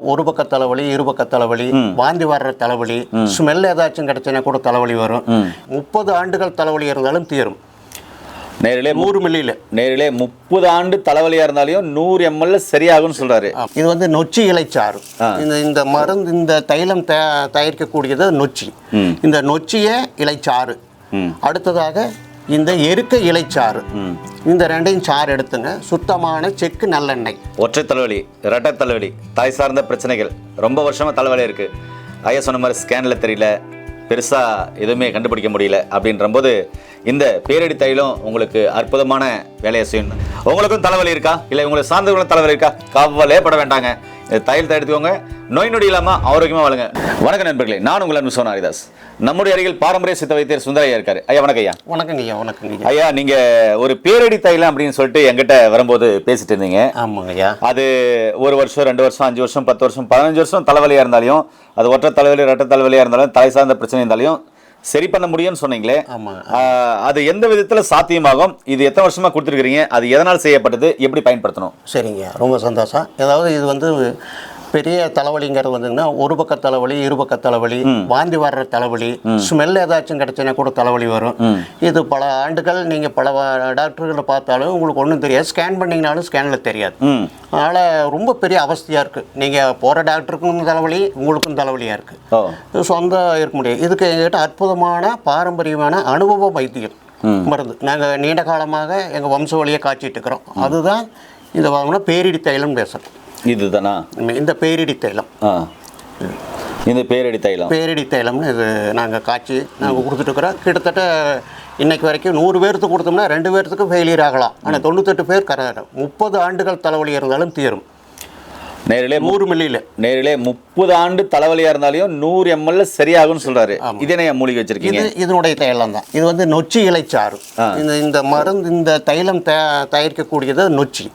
ஒரு பக்க தலைவலி இரு பக்க தலைவலி வாந்தி வர்ற தலைவலி ஸ்மெல் ஏதாச்சும் கிடைச்சுன்னா கூட தலைவலி வரும். முப்பது ஆண்டுகள் தலைவலி இருந்தாலும் தீரும். நேரிலே நூறு மில்லியில். நேரிலே முப்பது ஆண்டு தலைவலியா இருந்தாலையும் நூறு எம்எல்ல சரியாகும்னு சொல்றாரு. இது வந்து நொச்சி இலைச்சாறு. இந்த இந்த மருந்து இந்த தைலம் தயா- தயாரிக்கக்கூடியது நொச்சி. இந்த நொச்சிய இலைச்சாறு. அடுத்ததாக இந்த எருக்க இலைச்சாறு. இந்த ரெண்டையும் சாறு எடுத்துங்க. சுத்தமான செக்கு நல்லெண்ணெய். ஒற்றை தலைவலி இரட்டை தலைவலி தாய் சார்ந்த பிரச்சனைகள். ரொம்ப வருஷமா தலைவலி இருக்கு. ஐயா சொன்ன மாதிரி ஸ்கேன்ல தெரியல. பெருசா எதுவுமே கண்டுபிடிக்க முடியல அப்படின்றபோது இந்த பேரடி தைலம் உங்களுக்கு அற்புதமான வேலையை செய்யும். உங்களுக்கும் தலைவலி இருக்கா? இல்லை உங்களை சார்ந்தவங்களும் தலைவலி இருக்கா? கவலையே பட வேண்டாங்க. இந்த தைலத்தை எடுத்துக்கோங்க. நோய் நொடி இல்லாம ஆரோக்கியமா வாழுங்க. வணக்கம் நண்பர்களே நான் உங்கள் அன்பு சோனா ஹரிதாஸ். நம்முடைய அருகில் பாரம்பரிய சித்த வைத்தியர் சுந்தரையா இருக்காரு. ஐயா வணக்கம் ஐயா. வணக்கங்க ஐயா வணக்கங்க ஐயா. ஐயா நீங்க ஒரு பேரடி தைலம் அப்படின்னு சொல்லிட்டு என்கிட்ட வரும்போது பேசிட்டு இருந்தீங்க. ஆமாங்க ஐயா. அது ஒரு வருஷம் ரெண்டு வருஷம் அஞ்சு வருஷம் பத்து வருஷம் பதினஞ்சு வருஷம் தலைவலியாக இருந்தாலும் அது ஒற்றை தலைவலி ரெட்டை தலைவலியாக இருந்தாலும் தலை சார்ந்த பிரச்சனை இருந்தாலும் சரி பண்ண முடியும்னு சொன்னீங்களே. அது எந்த விதத்துல சாத்தியமாகும்? இது எத்தனை வருஷமா கொடுத்துருக்கீங்க அது எதனால் செய்யப்பட்டது? எப்படி பயன்படுத்தணும்? சரிங்க ரொம்ப சந்தோஷம். அதாவது இது வந்து பெரிய தலைவலிங்கிறது வந்துங்கன்னா ஒரு பக்க தலைவலி இரு பக்க தலைவலி வாந்தி வர்ற தலைவலி ஸ்மெல் ஏதாச்சும் கிடைச்சுன்னா கூட தலைவலி வரும். இது பல ஆண்டுகள் நீங்கள் பல டாக்டர்களை பார்த்தாலும் உங்களுக்கு ஒன்றும் தெரியாது. ஸ்கேன் பண்ணிங்கனாலும் ஸ்கேனில் தெரியாது. அதனால் ரொம்ப பெரிய அவஸ்தையாக இருக்குது நீங்கள் போகிற டாக்டருக்கும் தலைவலி உங்களுக்கும் தலைவலியாக இருக்குது இது சொந்த இருக்க முடியாது. இதுக்கு எங்கிட்ட அற்புதமான பாரம்பரியமான அனுபவ வைத்தியம் மருந்து. நாங்கள் நீண்ட காலமாக எங்கள் வம்ச வழியை காய்ச்சிட்டு இருக்கிறோம். அதுதான் இந்த வாங்கினா பேரிடி தைலம் பேசுகிறோம் இதுதானா? இந்த பேரிடி தைலம். இந்த பேரடி தைலம். பேரிடி தைலம்னு இது நாங்கள் காய்ச்சி நாங்கள் கொடுத்துட்ருக்குறோம் கிட்டத்தட்ட இன்னைக்கு வரைக்கும் நூறு பேர்த்துக்கு கொடுத்தோம்னா ரெண்டு பேர்த்துக்கு ஃபெயிலியர் ஆகலாம். ஆனால் தொண்ணூத்தெட்டு பேர் கரெக்டாக முப்பது ஆண்டுகள் தலைவலி இருந்தாலும் தீரும். நேரிலே நூறு மில்லியில். நேரிலே முப்பது ஆண்டு தலைவலியா இருந்தாலும் நூறு எம்எல்ல சரியாகும்னு சொல்றாரு. இது என்ன மூலிகை வச்சிருக்கீங்க? இது இதனுடைய தைலம் தான். இது வந்து நொச்சி இலைச்சாறு. இந்த இந்த மருந்து இந்த தைலம் தயா- தயாரிக்கக்கூடியது நொச்சி.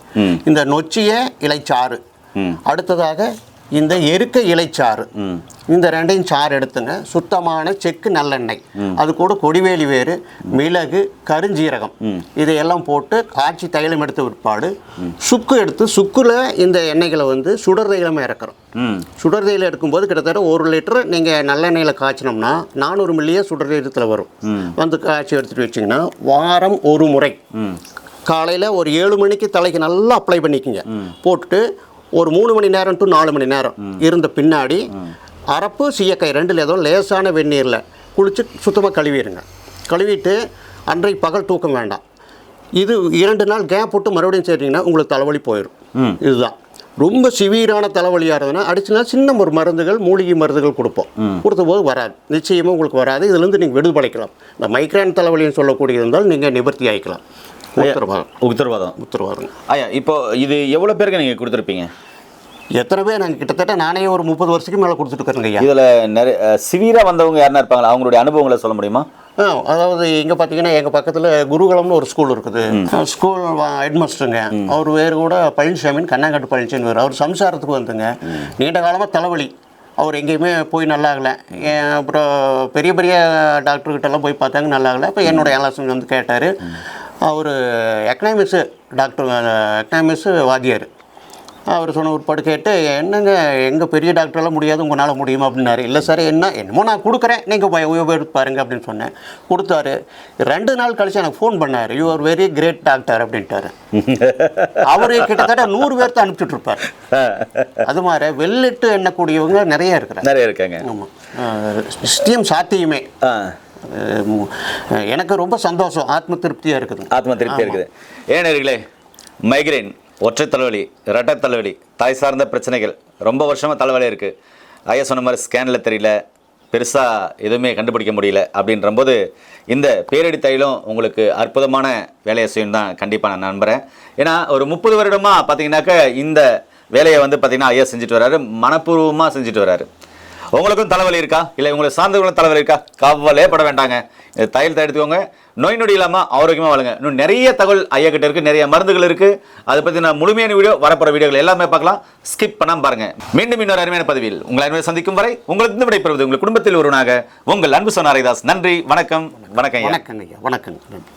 இந்த நொச்சிய இலைச்சாறு. அடுத்ததாக இந்த எருக்க இலைச்சாறு. இந்த ரெண்டையும் சாறு எடுத்துங்க சுத்தமான செக்கு நல்லெண்ணெய். அது கூட கொடிவேலி வேறு மிளகு கருஞ்சீரகம். இதையெல்லாம் போட்டு காய்ச்சி தைலம் எடுத்த பிற்பாடு சுக்கு எடுத்து சுக்குல இந்த எண்ணெய்களை வந்து சுடர் தைலமாக இறக்குறோம். சுடர் தேயிலை எடுக்கும்போது கிட்டத்தட்ட ஒரு லிட்டர் நீங்கள் நல்லெண்ணெயில் காய்ச்சினோம்னா நானூறு மில்லியே சுடர் தேயிலத்தில் வரும். வந்து காய்ச்சி எடுத்துகிட்டு வச்சிங்கன்னா வாரம் ஒரு முறை. காலையில் ஒரு ஏழு மணிக்கு தலைக்கு நல்லா அப்ளை பண்ணிக்கோங்க. போட்டுட்டு ஒரு மூணு மணி நேரம் டு நாலு மணி நேரம் இருந்த பின்னாடி அரப்பு சீயக்காய் ரெண்டில் ஏதோ லேசான வெந்நீரில் குளித்து சுத்தமாக கழுவிடுங்க. கழுவிட்டு அன்றைக்கு பகல் தூக்கம் வேண்டாம். இது இரண்டு நாள் கேப் விட்டு மறுபடியும் சேர்த்தீங்கன்னா உங்களுக்கு தலைவலி போயிடும் இதுதான். ரொம்ப சிவியரான தலைவலியாக இருந்ததுன்னா அடிச்சுனா சின்ன ஒரு மருந்துகள் மூலிகை மருந்துகள் கொடுப்போம். கொடுத்த போது வராது. நிச்சயமாக உங்களுக்கு வராது. இதுலேருந்து நீங்கள் விடுபடைக்கலாம் இந்த மைக்ரான் தலைவலின்னு சொல்லக்கூடியது இருந்தால் நீங்கள் நிவர்த்தி ஆகிக்கலாம் உத்தரவாதம். உத்தரவாதம். உத்தரவாதம். ஐயா இப்போ இது எவ்வளவு பேருக்கு நீங்க கொடுத்துருப்பீங்க? எத்தனை பேர் நாங்கள் கிட்டத்தட்ட நானே ஒரு முப்பது வருஷத்துக்கு மேலே கொடுத்துட்டு ஐயா. இதுல நிறைய சிவியரா வந்தவங்க யாருன்னா இருப்பாங்களா? அவங்களுடைய அனுபவங்களை சொல்ல முடியுமா? ஆ அதாவது இங்கே பார்த்தீங்கன்னா எங்கள் பக்கத்தில் குருகுலம்னு ஒரு ஸ்கூல் இருக்குது. ஸ்கூல் ஹெட்மாஸ்டருங்க. அவர் பேர் கூட பழனிசாமின்னு கண்ணாங்கட்டு பழனிசாமி வேறு அவர் சம்சாரத்துக்கு வந்துங்க. நீண்ட காலமாக தலைவலி. அவர் எங்கேயுமே போய் நல்லா ஆகலை ஏன் அப்புறம் பெரிய பெரிய டாக்டர்கிட்டலாம் போய் பார்த்தாங்க நல்லா ஆகலை அப்போ என்னோட ஆலோசனை வந்து கேட்டார். அவர் எக்கனாமிக்ஸு டாக்டர் எக்கனாமிக்ஸு வாத்தியார். அவர் சொன்ன உட்பாடு கேட்டு என்னங்க எங்கள் பெரிய டாக்டரெல்லாம் முடியாது உங்களால் முடியுமா? அப்படின்னாரு. இல்லை சார் என்ன என்னமோ நான் கொடுக்குறேன். நீங்கள் போய் உபயோகித்து பாருங்க அப்படின்னு சொன்னேன். கொடுத்தாரு. ரெண்டு நாள் கழிச்சு எனக்கு ஃபோன் பண்ணார். You are very great doctor அப்படின்ட்டாரு. அவர் கிட்டத்தட்ட நூறு பேர்த்த அனுப்பிச்சுட்டு இருப்பார் அது மாதிரி வெள்ளிட்டு எண்ணக்கூடியவங்க நிறைய இருக்கிறாங்க. நிறைய இருக்காங்க. ஆமாம் நிச்சயம் சாத்தியமே. எனக்கு ரொம்ப சந்தோஷம். ஆத்ம திருப்தியாக இருக்குது. ஆத்ம திருப்தியா இருக்குது. ஏன் நேர்களே மைக்ரைன் ஒற்றை தலைவலி இரட்டை தலைவலி தாய் சார்ந்த பிரச்சனைகள். ரொம்ப வருஷமா தலைவலி இருக்கு. ஐயா சொன்ன மாதிரி ஸ்கேன்ல தெரியல. பெருசா எதுவுமே கண்டுபிடிக்க முடியல அப்படின்றபோது இந்த பேரடி தைலம் உங்களுக்கு அற்புதமான வேலையை செய்யும் தான் கண்டிப்பாக நான் நம்புகிறேன் ஏன்னா ஒரு முப்பது வருடமா பார்த்தீங்கன்னாக்க இந்த வேலையை வந்து பார்த்தீங்கன்னா ஐயா செஞ்சுட்டு வராரு மனப்பூர்வமாக செஞ்சுட்டு வராரு உங்களுக்கும் தலைவலி இருக்கா? இல்லை உங்களை சார்ந்தவங்களும் தலைவலி இருக்கா? கவலையே பட வேண்டாங்க. இந்த தையல் எடுத்துக்கோங்க நோய் நொடி இல்லாமல் ஆரோக்கியமாக வாழுங்க. இன்னும் நிறைய தகவல் ஐயா கிட்ட இருக்கு நிறைய மருந்துகள் இருக்கு. அதை பற்றி நான் முழுமையான வீடியோ வரப்போகிற வீடியோகள் எல்லாமே பார்க்கலாம். ஸ்கிப் பண்ணாமல் பாருங்க. மீண்டும் இன்னொரு அருமையான பதவியில் உங்களை அருமையை சந்திக்கும் வரை உங்களுக்கு இருந்து விடைபெறுவது உங்கள் குடும்பத்தில் ஒருவனாக உங்கள் அன்பு சொன்னாரிதாஸ் நன்றி வணக்கம் வணக்கம் வணக்கம் ஐயா வணக்கங்க.